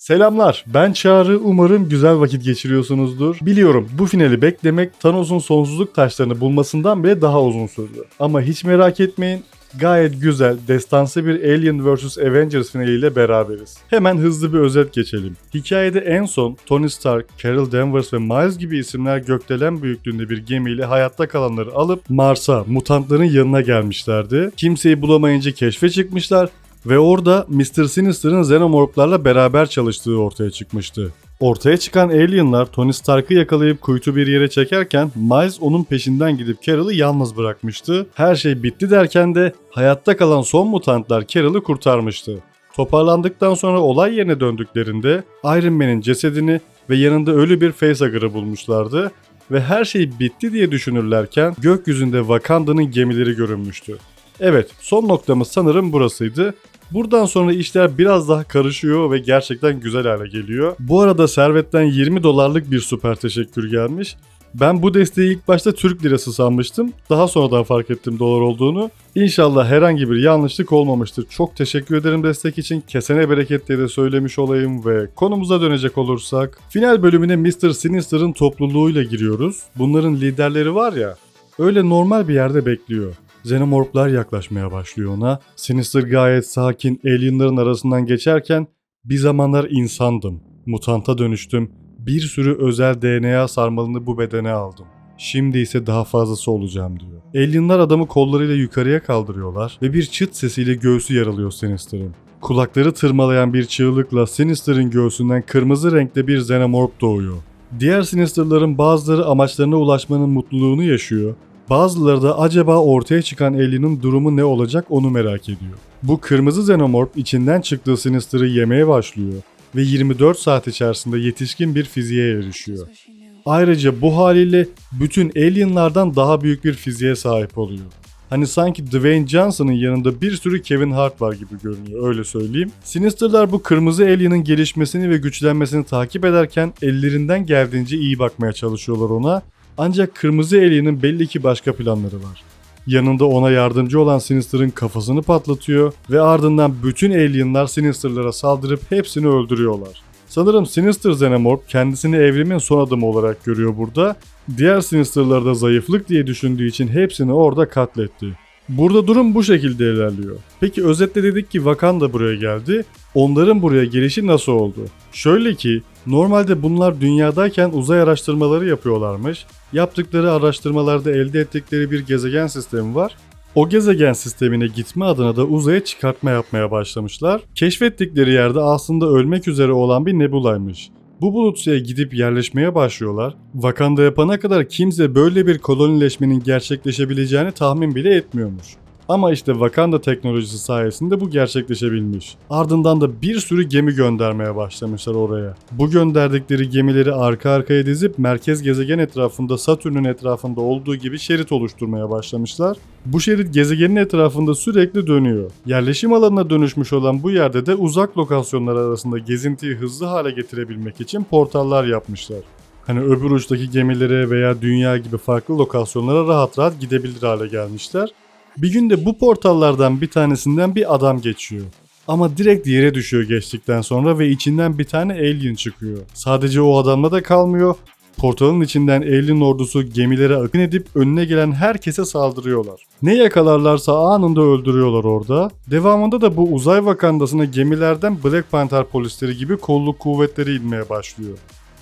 Selamlar, ben Çağrı. Umarım güzel vakit geçiriyorsunuzdur. Biliyorum bu finali beklemek Thanos'un sonsuzluk taşlarını bulmasından bile daha uzun sürdü. Ama hiç merak etmeyin, gayet güzel, destansı bir Alien vs. Avengers finaliyle beraberiz. Hemen hızlı bir özet geçelim. Hikayede en son Tony Stark, Carol Danvers ve Miles gibi isimler gökdelen büyüklüğünde bir gemiyle hayatta kalanları alıp Mars'a, mutantların yanına gelmişlerdi. Kimseyi bulamayınca keşfe çıkmışlar ve orada Mr. Sinister'ın Xenomorph'larla beraber çalıştığı ortaya çıkmıştı. Ortaya çıkan alienlar Tony Stark'ı yakalayıp kuytu bir yere çekerken Miles onun peşinden gidip Carol'ı yalnız bırakmıştı. Her şey bitti derken de hayatta kalan son mutantlar Carol'ı kurtarmıştı. Toparlandıktan sonra olay yerine döndüklerinde Iron Man'in cesedini ve yanında ölü bir facehugger'ı bulmuşlardı ve her şey bitti diye düşünürlerken gökyüzünde Wakanda'nın gemileri görünmüştü. Evet, son noktamız sanırım burasıydı. Buradan sonra işler biraz daha karışıyor ve gerçekten güzel hale geliyor. Bu arada Servet'ten 20 dolarlık bir süper teşekkür gelmiş. Ben bu desteği ilk başta Türk lirası sanmıştım. Daha sonradan fark ettim dolar olduğunu. İnşallah herhangi bir yanlışlık olmamıştır. Çok teşekkür ederim destek için. Kesene bereket diye de söylemiş olayım ve konumuza dönecek olursak. Final bölümüne Mr. Sinister'ın topluluğuyla giriyoruz. Bunların liderleri var ya, öyle normal bir yerde bekliyor. Xenomorphlar yaklaşmaya başlıyor ona. Sinister gayet sakin alienların arasından geçerken bir zamanlar insandım. Mutanta dönüştüm. Bir sürü özel DNA sarmalını bu bedene aldım. Şimdi ise daha fazlası olacağım diyor. Alienlar adamı kollarıyla yukarıya kaldırıyorlar ve bir çıt sesiyle göğsü yaralıyor Sinister'ın. Kulakları tırmalayan bir çığlıkla Sinister'ın göğsünden kırmızı renkte bir Xenomorph doğuyor. Diğer Sinister'ların bazıları amaçlarına ulaşmanın mutluluğunu yaşıyor Bazıları da acaba ortaya çıkan Alien'ın durumu ne olacak onu merak ediyor. Bu kırmızı xenomorph içinden çıktığı Sinister'ı yemeye başlıyor ve 24 saat içerisinde yetişkin bir fiziğe erişiyor. Ayrıca bu haliyle bütün alienlardan daha büyük bir fiziğe sahip oluyor. Hani sanki Dwayne Johnson'ın yanında bir sürü Kevin Hart var gibi görünüyor öyle söyleyeyim. Sinister'lar bu kırmızı alien'ın gelişmesini ve güçlenmesini takip ederken ellerinden geldiğince iyi bakmaya çalışıyorlar ona ancak Kırmızı Alien'in belli ki başka planları var. Yanında ona yardımcı olan Sinister'ın kafasını patlatıyor ve ardından bütün alienlar Sinister'lara saldırıp hepsini öldürüyorlar. Sanırım Sinister Xenomorph kendisini evrimin son adımı olarak görüyor burada. Diğer Sinister'ları da zayıflık diye düşündüğü için hepsini orada katletti. Burada durum bu şekilde ilerliyor. Peki özetle dedik ki Wakanda buraya geldi. Onların buraya gelişi nasıl oldu? Şöyle ki normalde bunlar dünyadayken uzay araştırmaları yapıyorlarmış. Yaptıkları araştırmalarda elde ettikleri bir gezegen sistemi var. O gezegen sistemine gitme adına da uzaya çıkartma yapmaya başlamışlar. Keşfettikleri yerde aslında ölmek üzere olan bir nebulaymış. Bu bulutsuya gidip yerleşmeye başlıyorlar. Wakanda yapana kadar kimse böyle bir kolonileşmenin gerçekleşebileceğini tahmin bile etmiyormuş. Ama işte Wakanda teknolojisi sayesinde bu gerçekleşebilmiş. Ardından da bir sürü gemi göndermeye başlamışlar oraya. Bu gönderdikleri gemileri arka arkaya dizip merkez gezegen etrafında Satürn'ün etrafında olduğu gibi şerit oluşturmaya başlamışlar. Bu şerit gezegenin etrafında sürekli dönüyor. Yerleşim alanına dönüşmüş olan bu yerde de uzak lokasyonlar arasında gezintiyi hızlı hale getirebilmek için portallar yapmışlar. Hani öbür uçtaki gemilere veya dünya gibi farklı lokasyonlara rahat rahat gidebilir hale gelmişler. Bir gün de bu portallardan bir tanesinden bir adam geçiyor. Ama direkt yere düşüyor geçtikten sonra ve içinden bir tane alien çıkıyor. Sadece o adamla da kalmıyor. Portalın içinden alien ordusu gemilere akın edip önüne gelen herkese saldırıyorlar. Ne yakalarlarsa anında öldürüyorlar orada. Devamında da bu uzay vakandasına gemilerden Black Panther polisleri gibi kolluk kuvvetleri inmeye başlıyor.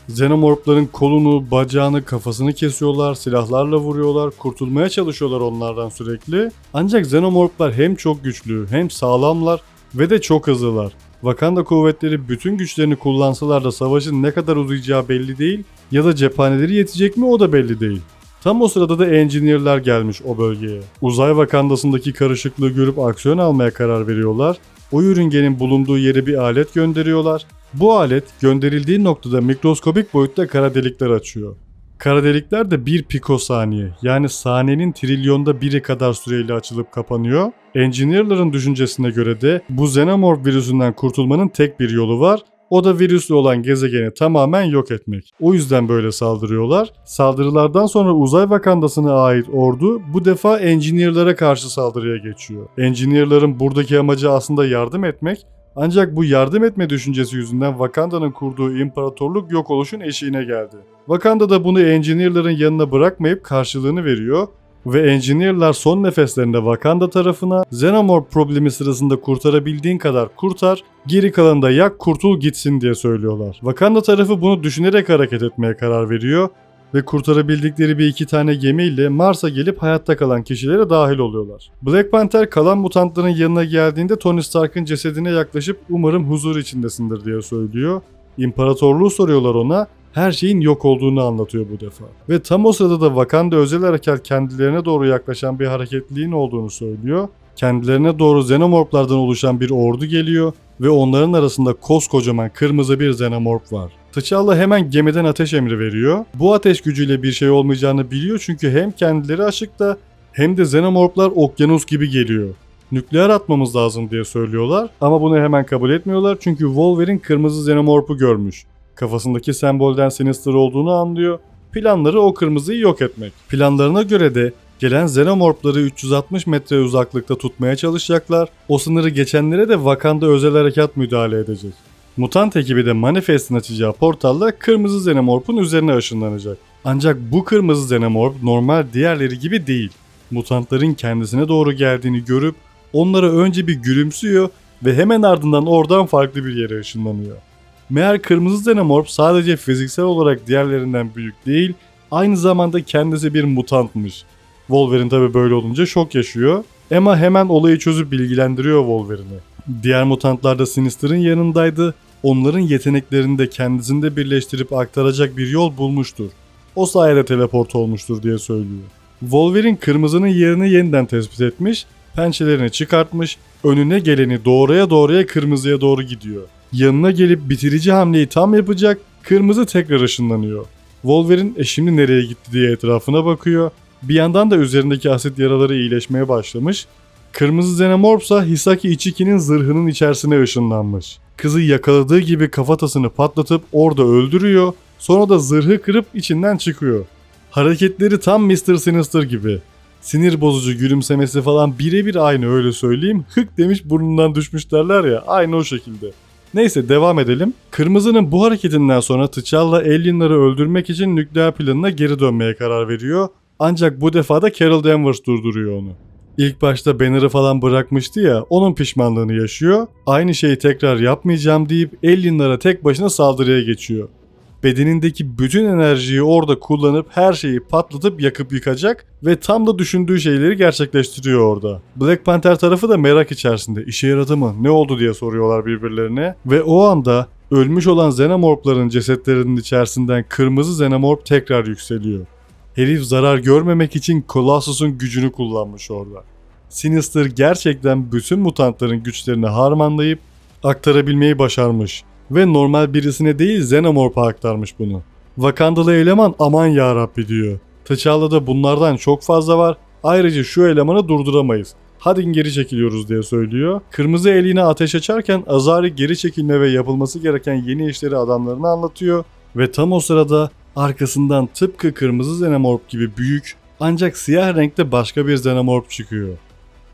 Xenomorphların kolunu, bacağını, kafasını kesiyorlar, silahlarla vuruyorlar, kurtulmaya çalışıyorlar onlardan sürekli. Ancak Xenomorphlar hem çok güçlü, hem sağlamlar ve de çok hızlılar. Wakanda kuvvetleri bütün güçlerini kullansalar da savaşın ne kadar uzayacağı belli değil ya da cephaneleri yetecek mi o da belli değil. Tam o sırada da engineer'lar gelmiş o bölgeye. Uzay vakandasındaki karışıklığı görüp aksiyon almaya karar veriyorlar. O yörüngenin bulunduğu yere bir alet gönderiyorlar bu alet gönderildiği noktada mikroskobik boyutta kara delikler açıyor. Kara delikler de 1 pikosaniye yani saniyenin trilyonda biri kadar süreyle açılıp kapanıyor. Engineer'ların düşüncesine göre de bu xenomorph virüsünden kurtulmanın tek bir yolu var. O da virüslü olan gezegeni tamamen yok etmek. O yüzden böyle saldırıyorlar. Saldırılardan sonra uzay vakandasına ait ordu bu defa engineer'lara karşı saldırıya geçiyor. Engineer'ların buradaki amacı aslında yardım etmek Ancak bu yardım etme düşüncesi yüzünden Wakanda'nın kurduğu imparatorluk yok oluşun eşiğine geldi. Wakanda da bunu Engineer'ların yanına bırakmayıp karşılığını veriyor ve Engineer'lar son nefeslerinde Wakanda tarafına Xenomorph problemi sırasında kurtarabildiğin kadar kurtar, geri kalanı da yak kurtul gitsin diye söylüyorlar. Wakanda tarafı bunu düşünerek hareket etmeye karar veriyor ve kurtarabildikleri bir iki tane gemiyle Mars'a gelip hayatta kalan kişilere dahil oluyorlar. Black Panther kalan mutantların yanına geldiğinde Tony Stark'ın cesedine yaklaşıp umarım huzur içindesindir diye söylüyor. İmparatorluğu soruyorlar ona, her şeyin yok olduğunu anlatıyor bu defa. Ve tam o sırada da Wakanda özel harekat kendilerine doğru yaklaşan bir hareketliliğin olduğunu söylüyor. Kendilerine doğru xenomorplardan oluşan bir ordu geliyor ve onların arasında koskocaman kırmızı bir xenomorph var. T'Challa hemen gemiden ateş emri veriyor. Bu ateş gücüyle bir şey olmayacağını biliyor çünkü hem kendileri açıkta hem de xenomorplar okyanus gibi geliyor. Nükleer atmamız lazım diye söylüyorlar ama bunu hemen kabul etmiyorlar çünkü Wolverine kırmızı xenomorphu görmüş. Kafasındaki sembolden Sinister olduğunu anlıyor. Planları o kırmızıyı yok etmek. Planlarına göre de gelen xenomorpları 360 metre uzaklıkta tutmaya çalışacaklar. O sınırı geçenlere de Wakanda özel harekat müdahale edecek. Mutant ekibi de Manifest'in açacağı portalla kırmızı xenomorph'un üzerine ışınlanacak. Ancak bu kırmızı xenomorph normal diğerleri gibi değil. Mutantların kendisine doğru geldiğini görüp onlara önce bir gülümsüyor ve hemen ardından oradan farklı bir yere ışınlanıyor. Meğer kırmızı xenomorph sadece fiziksel olarak diğerlerinden büyük değil, aynı zamanda kendisi bir mutantmış. Wolverine tabi böyle olunca şok yaşıyor. Emma hemen olayı çözüp bilgilendiriyor Wolverine'i. Diğer mutantlar da Sinister'ın yanındaydı. Onların yeteneklerini de kendisinde birleştirip aktaracak bir yol bulmuştur. O sayede teleport olmuştur diye söylüyor. Wolverine kırmızının yerini yeniden tespit etmiş, pençelerini çıkartmış, önüne geleni doğruya doğruya kırmızıya doğru gidiyor. Yanına gelip bitirici hamleyi tam yapacak, kırmızı tekrar ışınlanıyor. Wolverine e şimdi nereye gitti diye etrafına bakıyor. Bir yandan da üzerindeki asit yaraları iyileşmeye başlamış. Kırmızı Xenomorph ise Hisaki Ichiki'nin zırhının içerisine ışınlanmış. Kızı yakaladığı gibi kafatasını patlatıp orada öldürüyor. Sonra da zırhı kırıp içinden çıkıyor. Hareketleri tam Mr. Sinister gibi. Sinir bozucu gülümsemesi falan birebir aynı öyle söyleyeyim. Hık demiş burnundan düşmüş derler ya aynı o şekilde. Neyse devam edelim. Kırmızı'nın bu hareketinden sonra T'Challa alienları öldürmek için nükleer planına geri dönmeye karar veriyor. Ancak bu defa da Carol Danvers durduruyor onu. İlk başta Banner'ı falan bırakmıştı ya, onun pişmanlığını yaşıyor. Aynı şeyi tekrar yapmayacağım deyip alienlara tek başına saldırıya geçiyor. Bedenindeki bütün enerjiyi orada kullanıp her şeyi patlatıp yakıp yıkacak ve tam da düşündüğü şeyleri gerçekleştiriyor orada. Black Panther tarafı da merak içerisinde işe yaradı mı ne oldu diye soruyorlar birbirlerine ve o anda ölmüş olan Xenomorph'ların cesetlerinin içerisinden kırmızı Xenomorph tekrar yükseliyor. Herif zarar görmemek için Colossus'un gücünü kullanmış orada. Sinister gerçekten bütün mutantların güçlerini harmanlayıp aktarabilmeyi başarmış. Ve normal birisine değil Xenomorph'a aktarmış bunu. Wakandalı eleman aman ya Rabbi diyor. T'Challa'da bunlardan çok fazla var. Ayrıca şu elemanı durduramayız. Hadi geri çekiliyoruz diye söylüyor. Kırmızı eline ateş açarken Azari geri çekilme ve yapılması gereken yeni işleri adamlarına anlatıyor. Ve tam o sırada arkasından tıpkı kırmızı Xenomorph gibi büyük ancak siyah renkte başka bir Xenomorph çıkıyor.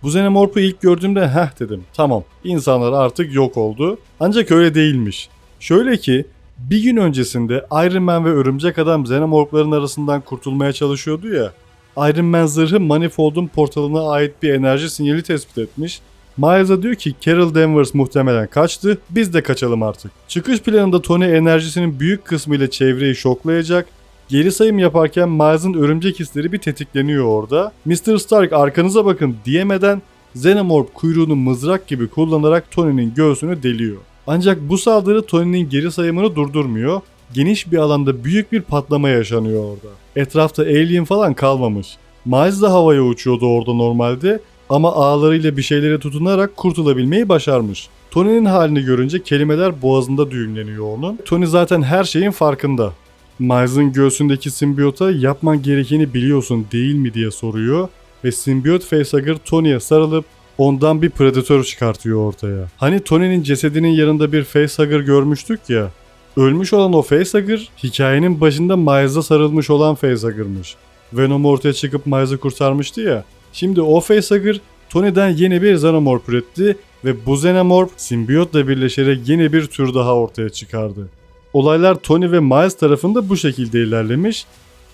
Bu Xenomorph'u ilk gördüğümde heh dedim. Tamam insanlar artık yok oldu. Ancak öyle değilmiş. Şöyle ki bir gün öncesinde Iron Man ve Örümcek Adam Xenomorph'ların arasından kurtulmaya çalışıyordu ya. Iron Man zırhı Manifold'un portalına ait bir enerji sinyali tespit etmiş. Miles'a diyor ki Carol Danvers muhtemelen kaçtı, biz de kaçalım artık. Çıkış planında Tony enerjisinin büyük kısmıyla çevreyi şoklayacak Geri sayım yaparken Miles'ın örümcek hisleri bir tetikleniyor orada. Mr. Stark arkanıza bakın diyemeden Xenomorph kuyruğunu mızrak gibi kullanarak Tony'nin göğsünü deliyor. Ancak bu saldırı Tony'nin geri sayımını durdurmuyor. Geniş bir alanda büyük bir patlama yaşanıyor orada. Etrafta alien falan kalmamış. Miles de havaya uçuyordu orada normalde ama ağlarıyla bir şeylere tutunarak kurtulabilmeyi başarmış. Tony'nin halini görünce kelimeler boğazında düğümleniyor onun. Tony zaten her şeyin farkında. Miles'ın göğsündeki simbiyota yapman gerekeni biliyorsun değil mi diye soruyor ve simbiyot facehugger Tony'ye sarılıp ondan bir predatör çıkartıyor ortaya. Hani Tony'nin cesedinin yanında bir facehugger görmüştük ya. Ölmüş olan o facehugger hikayenin başında Miles'a sarılmış olan facehugger'mış. Venom ortaya çıkıp Miles'ı kurtarmıştı ya. Şimdi o facehugger Tony'den yeni bir Xenomorph üretti ve bu Xenomorph simbiyotla birleşerek yeni bir tür daha ortaya çıkardı. Olaylar Tony ve Miles tarafında bu şekilde ilerlemiş.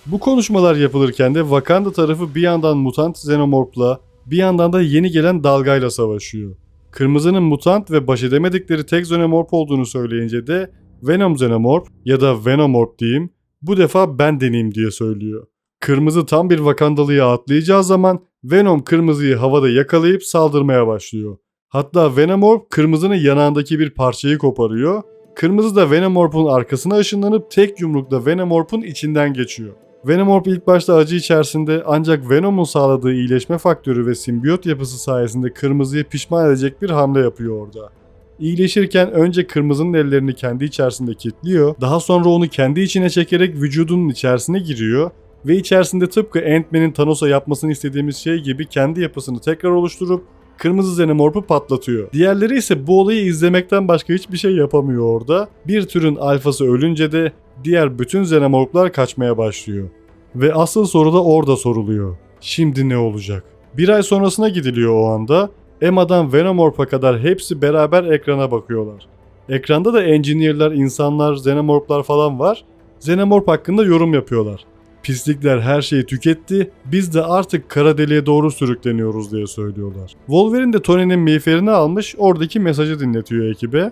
Bu konuşmalar yapılırken de Wakanda tarafı bir yandan mutant Xenomorph'la bir yandan da yeni gelen dalgayla savaşıyor. Kırmızının mutant ve baş edemedikleri tek Xenomorph olduğunu söyleyince de Venom Xenomorph ya da Venomorph diyeyim bu defa ben deneyim diye söylüyor. Kırmızı tam bir Wakandalı'ya atlayacağı zaman Venom kırmızıyı havada yakalayıp saldırmaya başlıyor. Hatta Venomorph kırmızının yanağındaki bir parçayı koparıyor. Kırmızı da Venomorph'un arkasına ışınlanıp tek yumrukla Venomorph'un içinden geçiyor. Venomorph ilk başta acı içerisinde ancak Venom'un sağladığı iyileşme faktörü ve simbiyot yapısı sayesinde kırmızıyı pişman edecek bir hamle yapıyor orada. İyileşirken önce kırmızının ellerini kendi içerisinde kilitliyor, daha sonra onu kendi içine çekerek vücudunun içerisine giriyor ve içerisinde tıpkı Ant-Man'in Thanos'a yapmasını istediğimiz şey gibi kendi yapısını tekrar oluşturup kırmızı Xenomorph'u patlatıyor. Diğerleri ise bu olayı izlemekten başka hiçbir şey yapamıyor orada. Bir türün alfası ölünce de diğer bütün Xenomorph'lar kaçmaya başlıyor. Ve asıl soru da orada soruluyor. Şimdi ne olacak? Bir ay sonrasına gidiliyor o anda. Emma'dan Venomorph'a kadar hepsi beraber ekrana bakıyorlar. Ekranda da engineer'lar, insanlar, Xenomorph'lar falan var. Xenomorph hakkında yorum yapıyorlar. Pislikler her şeyi tüketti, biz de artık kara deliğe doğru sürükleniyoruz diye söylüyorlar. Wolverine de Tony'nin miğferini almış, oradaki mesajı dinletiyor ekibe.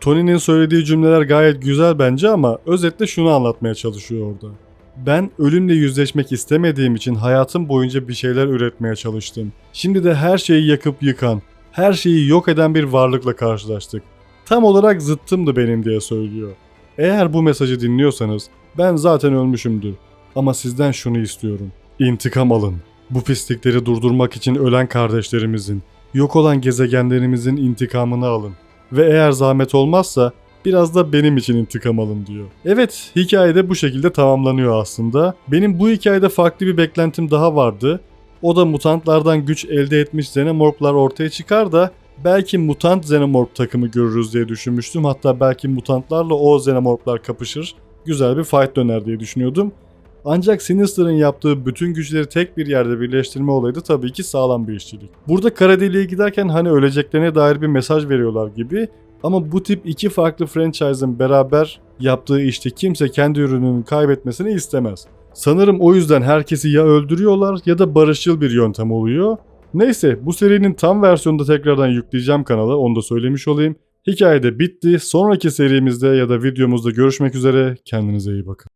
Tony'nin söylediği cümleler gayet güzel bence ama özetle şunu anlatmaya çalışıyor orada. Ben ölümle yüzleşmek istemediğim için hayatım boyunca bir şeyler üretmeye çalıştım. Şimdi de her şeyi yakıp yıkan, her şeyi yok eden bir varlıkla karşılaştık. Tam olarak zıttımdı benim diye söylüyor. Eğer bu mesajı dinliyorsanız ben zaten ölmüşümdür. Ama sizden şunu istiyorum. İntikam alın. Bu pislikleri durdurmak için ölen kardeşlerimizin, yok olan gezegenlerimizin intikamını alın. Ve eğer zahmet olmazsa biraz da benim için intikam alın diyor. Evet, hikayede bu şekilde tamamlanıyor aslında. Benim bu hikayede farklı bir beklentim daha vardı. O da mutantlardan güç elde etmiş Xenomorph'lar ortaya çıkar da belki mutant Xenomorph takımı görürüz diye düşünmüştüm. Hatta belki mutantlarla o Xenomorph'lar kapışır. Güzel bir fight döner diye düşünüyordum. Ancak Sinister'ın yaptığı bütün güçleri tek bir yerde birleştirme olayı da tabii ki sağlam bir işçilik. Burada kara deliğe giderken hani öleceklerine dair bir mesaj veriyorlar gibi ama bu tip iki farklı franchise'ın beraber yaptığı işte kimse kendi ürününü kaybetmesini istemez. Sanırım o yüzden herkesi ya öldürüyorlar ya da barışçıl bir yöntem oluyor. Neyse bu serinin tam versiyonunu da tekrardan yükleyeceğim kanala onu da söylemiş olayım. Hikaye de bitti. Sonraki serimizde ya da videomuzda görüşmek üzere. Kendinize iyi bakın.